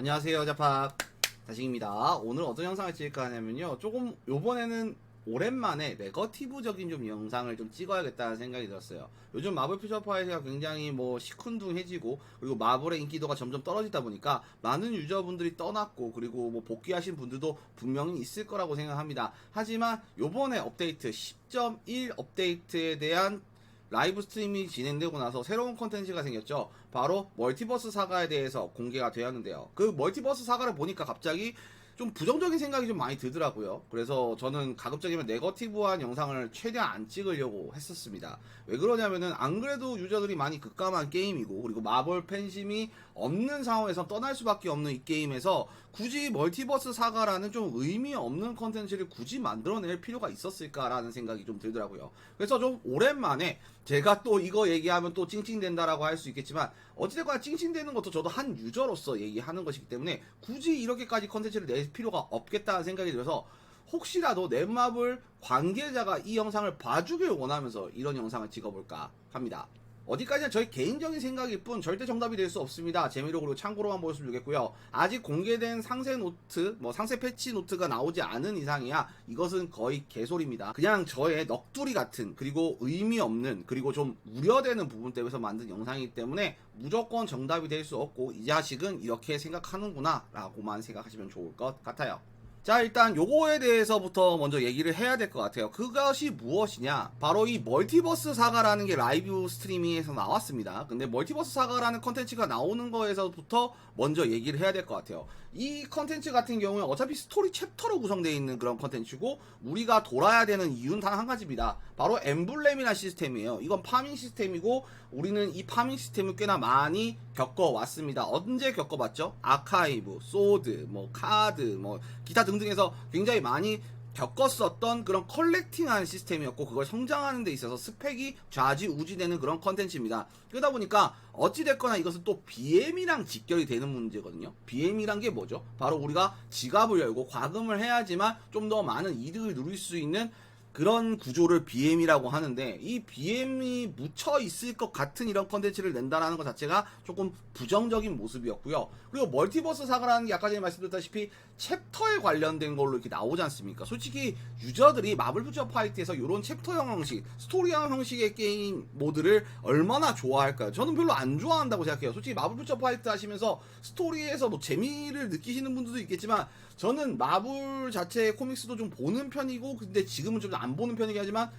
안녕하세요 자팍. 다식입니다. 오늘 어떤 영상을 찍을까 하냐면요. 조금 요번에는 오랜만에 네거티브적인 좀 영상을 좀 찍어야겠다는 생각이 들었어요. 요즘 마블 퓨처 파이트가 굉장히 뭐 시큰둥해지고 그리고 마블의 인기도가 점점 떨어지다 보니까 많은 유저분들이 떠났고 그리고 뭐 복귀하신 분들도 분명히 있을 거라고 생각합니다. 하지만 요번에 업데이트 10.1 업데이트에 대한 라이브 스트리밍이 진행되고 나서 새로운 컨텐츠가 생겼죠. 바로 멀티버스 사가에 대해서 공개가 되었는데요. 그 멀티버스 사가를 보니까 갑자기 좀 부정적인 생각이 좀 많이 들더라고요. 그래서 저는 가급적이면 네거티브한 영상을 최대한 안 찍으려고 했었습니다. 왜 그러냐면은 안 그래도 유저들이 많이 급감한 게임이고 그리고 마블 팬심이 없는 상황에서 떠날 수밖에 없는 이 게임에서 굳이 멀티버스 사가라는 좀 의미 없는 컨텐츠를 굳이 만들어낼 필요가 있었을까라는 생각이 좀 들더라고요. 그래서 좀 오랜만에 제가 또 이거 얘기하면 또 찡찡된다라고 할 수 있겠지만 어찌됐거나 찡찡대는 것도 저도 한 유저로서 얘기하는 것이기 때문에 굳이 이렇게까지 컨텐츠를 낼 필요가 없겠다는 생각이 들어서 혹시라도 넷마블 관계자가 이 영상을 봐주길 원하면서 이런 영상을 찍어볼까 합니다. 어디까지나 저희 개인적인 생각일 뿐 절대 정답이 될 수 없습니다. 재미로 그리고 참고로만 보셨으면 좋겠고요. 아직 공개된 상세 노트, 뭐 상세 패치 노트가 나오지 않은 이상이야 이것은 거의 개소리입니다. 그냥 저의 넋두리 같은 그리고 의미 없는 그리고 좀 우려되는 부분 때문에 만든 영상이기 때문에 무조건 정답이 될 수 없고 이 자식은 이렇게 생각하는구나 라고만 생각하시면 좋을 것 같아요. 자 일단 요거에 대해서부터 먼저 얘기를 해야 될 것 같아요. 그것이 무엇이냐? 바로 이 멀티버스 사가라는 게 라이브 스트리밍에서 나왔습니다. 근데 멀티버스 사가라는 컨텐츠가 나오는 거에서부터 먼저 얘기를 해야 될 것 같아요. 이 컨텐츠 같은 경우에 어차피 스토리 챕터로 구성되어 있는 그런 컨텐츠고 우리가 돌아야 되는 이유는 단 한 가지입니다. 바로 엠블렘이라는 시스템이에요. 이건 파밍 시스템이고 우리는 이 파밍 시스템을 꽤나 많이 겪어왔습니다. 언제 겪어봤죠? 아카이브, 소드, 뭐 카드, 뭐 기타 등등에서 굉장히 많이 겪었었던 그런 컬렉팅하는 시스템이었고 그걸 성장하는 데 있어서 스펙이 좌지우지되는 그런 컨텐츠입니다. 그러다 보니까 어찌됐거나 이것은 또 BM이랑 직결이 되는 문제거든요. BM이란 게 뭐죠? 바로 우리가 지갑을 열고 과금을 해야지만 좀 더 많은 이득을 누릴 수 있는 그런 구조를 BM이라고 하는데 이 BM이 묻혀 있을 것 같은 이런 컨텐츠를 낸다라는 것 자체가 조금 부정적인 모습이었고요. 그리고 멀티버스 사가라는 게 아까 전에 말씀드렸다시피 챕터에 관련된 걸로 이렇게 나오지 않습니까? 솔직히 유저들이 마블 퓨처 파이트에서 이런 챕터형 형식, 스토리형 형식의 게임 모드를 얼마나 좋아할까요? 저는 별로 안 좋아한다고 생각해요. 솔직히 마블 퓨처 파이트 하시면서 스토리에서 뭐 재미를 느끼시는 분들도 있겠지만 저는 마블 자체의 코믹스도 좀 보는 편이고 근데 지금은 좀 안 보는 편이긴 하지만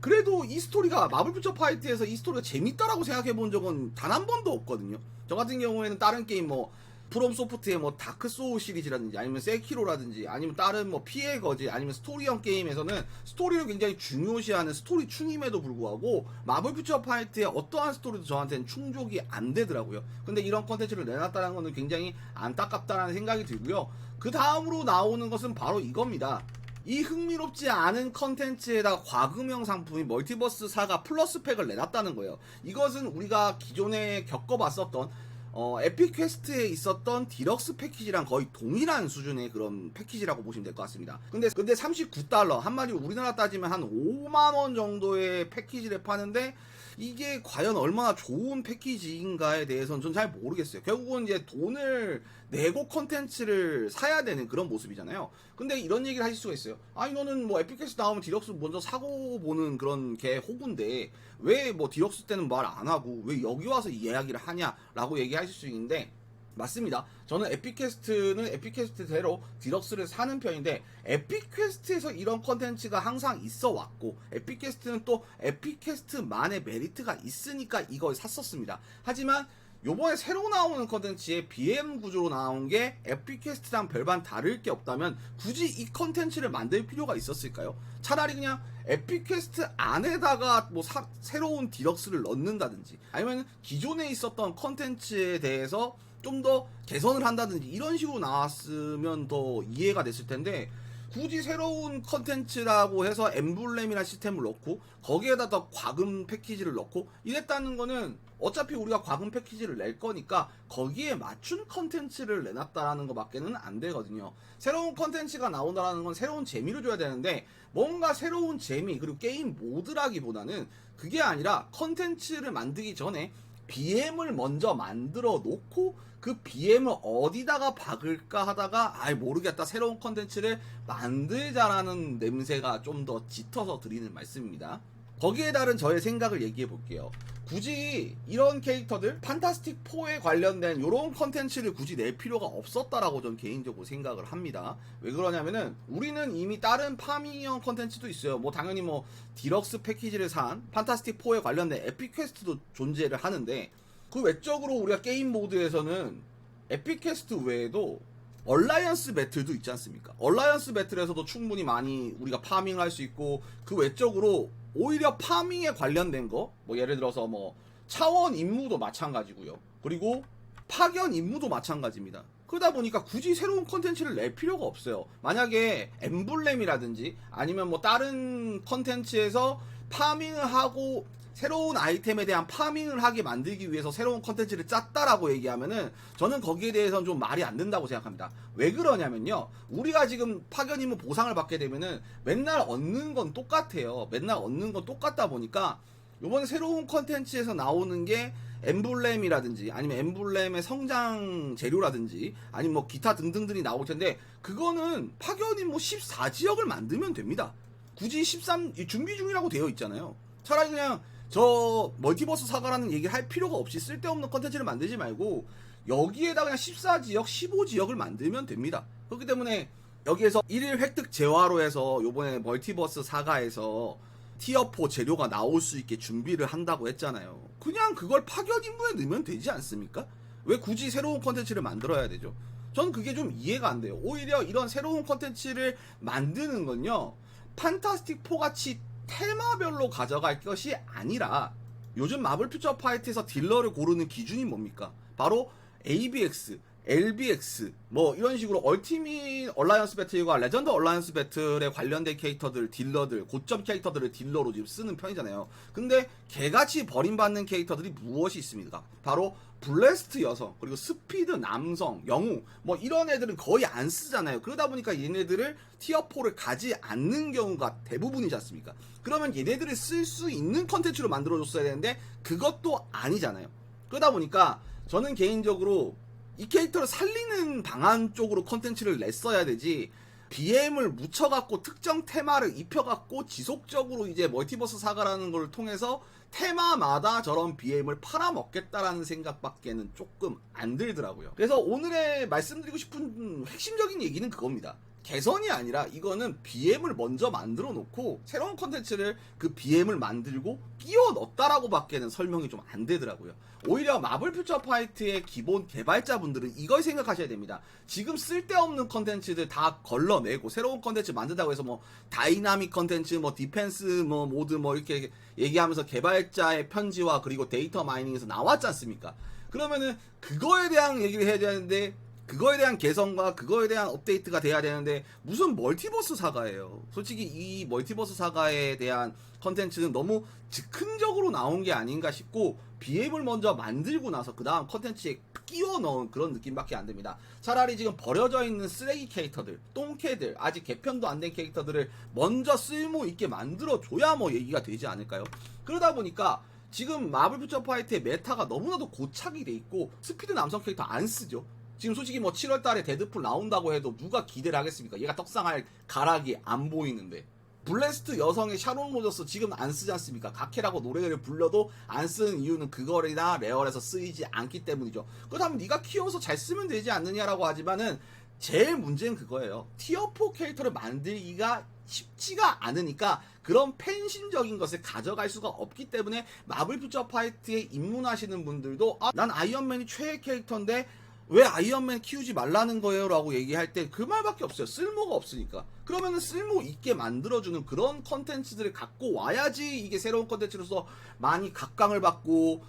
그래도 이 스토리가 마블 퓨처 파이트에서 이 스토리가 재밌다라고 생각해 본 적은 단 한 번도 없거든요. 저 같은 경우에는 다른 게임 뭐 프롬 소프트의 뭐 다크 소울 시리즈라든지 아니면 세키로라든지 아니면 다른 뭐 피해 거지 아니면 스토리형 게임에서는 스토리를 굉장히 중요시하는 스토리 충임에도 불구하고 마블 퓨처 파이트의 어떠한 스토리도 저한테는 충족이 안 되더라고요. 근데 이런 컨텐츠를 내놨다는 거는 굉장히 안타깝다는 생각이 들고요. 그 다음으로 나오는 것은 바로 이겁니다. 이 흥미롭지 않은 컨텐츠에다가 과금형 상품이 멀티버스 사가 플러스 팩을 내놨다는 거예요. 이것은 우리가 기존에 겪어봤었던 어, 에픽 퀘스트에 있었던 디럭스 패키지랑 거의 동일한 수준의 그런 패키지라고 보시면 될 것 같습니다. 근데 근데 39달러 한마디로 우리나라 따지면 한 5만 원 정도의 패키지를 파는데 이게 과연 얼마나 좋은 패키지인가에 대해서는 전 잘 모르겠어요. 결국은 이제 돈을 내고 컨텐츠를 사야 되는 그런 모습이잖아요. 근데 이런 얘기를 하실 수가 있어요. 아니 너는 뭐 에픽캐스 나오면 디럭스 먼저 사고 보는 그런 개 호구인데 왜 뭐 디럭스 때는 말 안 하고 왜 여기 와서 이야기를 하냐라고 얘기하실 수 있는데 맞습니다. 저는 에픽캐스트는 에픽캐스트대로 디럭스를 사는 편인데 에픽캐스트에서 이런 컨텐츠가 항상 있어 왔고 에픽캐스트는 또 에픽캐스트만의 메리트가 있으니까 이걸 샀었습니다. 하지만 요번에 새로 나오는 컨텐츠에 BM 구조로 나온 게 에픽캐스트랑 별반 다를 게 없다면 굳이 이 컨텐츠를 만들 필요가 있었을까요? 차라리 그냥 에픽캐스트 안에다가 뭐 사- 새로운 디럭스를 넣는다든지 아니면 기존에 있었던 컨텐츠에 대해서 좀 더 개선을 한다든지 이런 식으로 나왔으면 더 이해가 됐을 텐데 굳이 새로운 컨텐츠라고 해서 엠블렘이라는 시스템을 넣고 거기에다 더 과금 패키지를 넣고 이랬다는 거는 어차피 우리가 과금 패키지를 낼 거니까 거기에 맞춘 컨텐츠를 내놨다라는 것밖에는 안 되거든요. 새로운 컨텐츠가 나온다라는 건 새로운 재미를 줘야 되는데 뭔가 새로운 재미 그리고 게임 모드라기보다는 그게 아니라 컨텐츠를 만들기 전에 BM을 먼저 만들어 놓고 그 BM을 어디다가 박을까 하다가 아이 모르겠다 새로운 컨텐츠를 만들자라는 냄새가 좀 더 짙어서 드리는 말씀입니다. 거기에 따른 저의 생각을 얘기해 볼게요. 굳이 이런 캐릭터들 판타스틱 4에 관련된 이런 컨텐츠를 굳이 낼 필요가 없었다라고 전 개인적으로 생각을 합니다. 왜 그러냐면은 우리는 이미 다른 파밍형 컨텐츠도 있어요. 뭐 당연히 뭐 디럭스 패키지를 산 판타스틱 4에 관련된 에픽 퀘스트도 존재를 하는데 그 외적으로 우리가 게임 모드에서는 에픽 퀘스트 외에도 얼라이언스 배틀도 있지 않습니까? 얼라이언스 배틀에서도 충분히 많이 우리가 파밍을 할수 있고 그 외적으로 오히려 파밍에 관련된 거, 뭐 예를 들어서 뭐 차원 임무도 마찬가지고요. 그리고 파견 임무도 마찬가지입니다. 그러다 보니까 굳이 새로운 컨텐츠를 낼 필요가 없어요. 만약에 엠블렘이라든지 아니면 뭐 다른 컨텐츠에서 파밍을 하고 새로운 아이템에 대한 파밍을 하게 만들기 위해서 새로운 컨텐츠를 짰다라고 얘기하면은 저는 거기에 대해서는 좀 말이 안 된다고 생각합니다. 왜 그러냐면요. 우리가 지금 파견 임무 보상을 받게 되면은 맨날 얻는 건 똑같아요. 맨날 얻는 건 똑같다 보니까 이번 새로운 컨텐츠에서 나오는 게 엠블렘이라든지 아니면 엠블렘의 성장 재료라든지 아니면 뭐 기타 등등들이 나올 텐데 그거는 파견이 뭐 14지역을 만들면 됩니다. 굳이 13이 준비 중이라고 되어 있잖아요. 차라리 그냥 저 멀티버스 사과라는 얘기를 할 필요가 없이 쓸데없는 컨텐츠를 만들지 말고 여기에다 그냥 14지역, 15지역을 만들면 됩니다. 그렇기 때문에 여기에서 1일 획득 재화로 해서 요번에 멀티버스 사가에서 티어4 재료가 나올 수 있게 준비를 한다고 했잖아요. 그냥 그걸 파견 임무에 넣으면 되지 않습니까? 왜 굳이 새로운 컨텐츠를 만들어야 되죠? 전 그게 좀 이해가 안 돼요. 오히려 이런 새로운 컨텐츠를 만드는 건요. 판타스틱 4 같이 테마별로 가져갈 것이 아니라 요즘 마블 퓨처 파이트에서 딜러를 고르는 기준이 뭡니까? 바로 ABX, LBX 뭐 이런 식으로 얼티밋 얼라이언스 배틀과 레전드 얼라이언스 배틀에 관련된 캐릭터들 딜러들 고점 캐릭터들을 딜러로 지금 쓰는 편이잖아요. 근데 개같이 버림받는 캐릭터들이 무엇이 있습니까? 바로 블레스트 여성 그리고 스피드 남성 영웅 뭐 이런 애들은 거의 안 쓰잖아요. 그러다 보니까 얘네들을 티어 4를 가지 않는 경우가 대부분이지 않습니까? 그러면 얘네들을 쓸 수 있는 컨텐츠로 만들어줬어야 되는데 그것도 아니잖아요. 그러다 보니까 저는 개인적으로 이 캐릭터를 살리는 방안 쪽으로 컨텐츠를 냈어야 되지 BM을 묻혀갖고 특정 테마를 입혀갖고 지속적으로 이제 멀티버스 사가라는 걸 통해서 테마마다 저런 BM을 팔아먹겠다라는 생각밖에는 조금 안 들더라고요. 그래서 오늘의 말씀드리고 싶은 핵심적인 얘기는 그겁니다. 개선이 아니라 이거는 BM을 먼저 만들어 놓고 새로운 컨텐츠를 그 BM을 만들고 끼워 넣었다라고 밖에는 설명이 좀 안 되더라고요. 오히려 마블 퓨처 파이트의 기본 개발자분들은 이걸 생각하셔야 됩니다. 지금 쓸데없는 컨텐츠들 다 걸러내고 새로운 컨텐츠 만든다고 해서 뭐 다이나믹 컨텐츠 뭐 디펜스 뭐 모드 뭐 이렇게 얘기하면서 개발자의 편지와 그리고 데이터 마이닝에서 나왔지 않습니까? 그러면은 그거에 대한 얘기를 해야 되는데 그거에 대한 개선과 그거에 대한 업데이트가 돼야 되는데 무슨 멀티버스 사가예요. 솔직히 이 멀티버스 사가에 대한 컨텐츠는 너무 즉흥적으로 나온 게 아닌가 싶고 BM을 먼저 만들고 나서 그 다음 컨텐츠에 끼워 넣은 그런 느낌밖에 안 됩니다. 차라리 지금 버려져 있는 쓰레기 캐릭터들, 똥캐들, 아직 개편도 안 된 캐릭터들을 먼저 쓸모 있게 만들어 줘야 뭐 얘기가 되지 않을까요? 그러다 보니까 지금 마블 퓨처 파이트의 메타가 너무나도 고착이 돼 있고 스피드 남성 캐릭터 안 쓰죠. 지금 솔직히 뭐 7월 달에 데드풀 나온다고 해도 누가 기대를 하겠습니까? 얘가 떡상할 가락이 안 보이는데. 블레스트 여성의 샤론 로저스 지금 안 쓰지 않습니까? 각해라고 노래를 불러도 안 쓰는 이유는 그거리나 레얼에서 쓰이지 않기 때문이죠. 그렇다면 네가 키워서 잘 쓰면 되지 않느냐라고 하지만은 제일 문제는 그거예요. 티어4 캐릭터를 만들기가 쉽지가 않으니까 그런 팬심적인 것을 가져갈 수가 없기 때문에 마블 퓨처 파이트에 입문하시는 분들도 아, 난 아이언맨이 최애 캐릭터인데 왜 아이언맨 키우지 말라는 거예요? 라고 얘기할 때 그 말밖에 없어요. 쓸모가 없으니까. 그러면은 쓸모 있게 만들어주는 그런 컨텐츠들을 갖고 와야지 이게 새로운 컨텐츠로서 많이 각광을 받고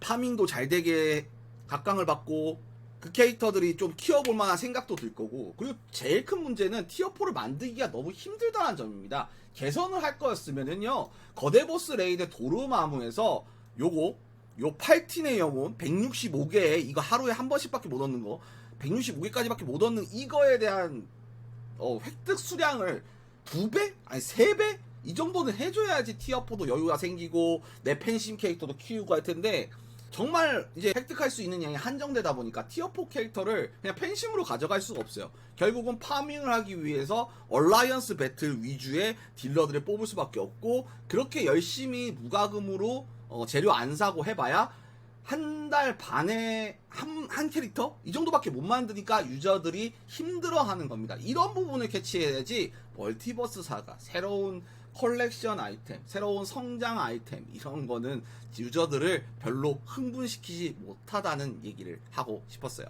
파밍도 잘 되게 각광을 받고 그 캐릭터들이 좀 키워볼 만한 생각도 들 거고 그리고 제일 큰 문제는 티어4를 만들기가 너무 힘들다는 점입니다. 개선을 할 거였으면은요 거대 보스 레이드 도르마무에서 요거 요 8틴의 영혼 165개에 이거 하루에 한 번씩밖에 못 얻는 거 165개까지밖에 못 얻는 이거에 대한 어, 획득 수량을 두 배? 아니 세 배? 이 정도는 해줘야지 티어4도 여유가 생기고 내 팬심 캐릭터도 키우고 할 텐데 정말 이제 획득할 수 있는 양이 한정되다 보니까 티어4 캐릭터를 그냥 팬심으로 가져갈 수가 없어요. 결국은 파밍을 하기 위해서 얼라이언스 배틀 위주의 딜러들을 뽑을 수밖에 없고 그렇게 열심히 무과금으로 어, 재료 안 사고 해봐야 한 달 반에 한, 한 캐릭터? 이 정도밖에 못 만드니까 유저들이 힘들어 하는 겁니다. 이런 부분을 캐치해야지 멀티버스 사가, 새로운 컬렉션 아이템, 새로운 성장 아이템, 이런 거는 유저들을 별로 흥분시키지 못하다는 얘기를 하고 싶었어요.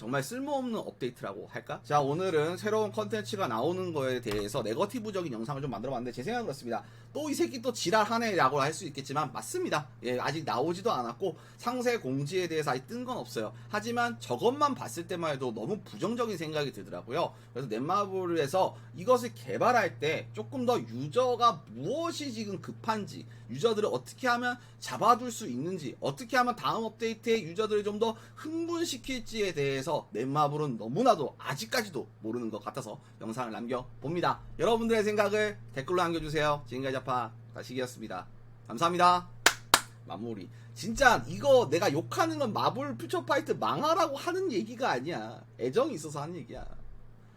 정말 쓸모없는 업데이트라고 할까? 자, 오늘은 새로운 컨텐츠가 나오는 거에 대해서 네거티브적인 영상을 좀 만들어 봤는데 제 생각은 그렇습니다. 또 이 새끼 또 지랄하네라고 할 수 있겠지만 맞습니다. 예, 아직 나오지도 않았고 상세 공지에 대해서 아직 뜬 건 없어요. 하지만 저것만 봤을 때만 해도 너무 부정적인 생각이 들더라고요. 그래서 넷마블에서 이것을 개발할 때 조금 더 유저가 무엇이 지금 급한지, 유저들을 어떻게 하면 잡아둘 수 있는지, 어떻게 하면 다음 업데이트에 유저들을 좀 더 흥분시킬지에 대해서 넷마블은 너무나도 아직까지도 모르는 것 같아서 영상을 남겨봅니다. 여러분들의 생각을 댓글로 남겨주세요. 지금까지 아파 다시기였습니다. 감사합니다. 마무리. 진짜 이거 내가 욕하는 건 마블 퓨처 파이트 망하라고 하는 얘기가 아니야. 애정이 있어서 하는 얘기야.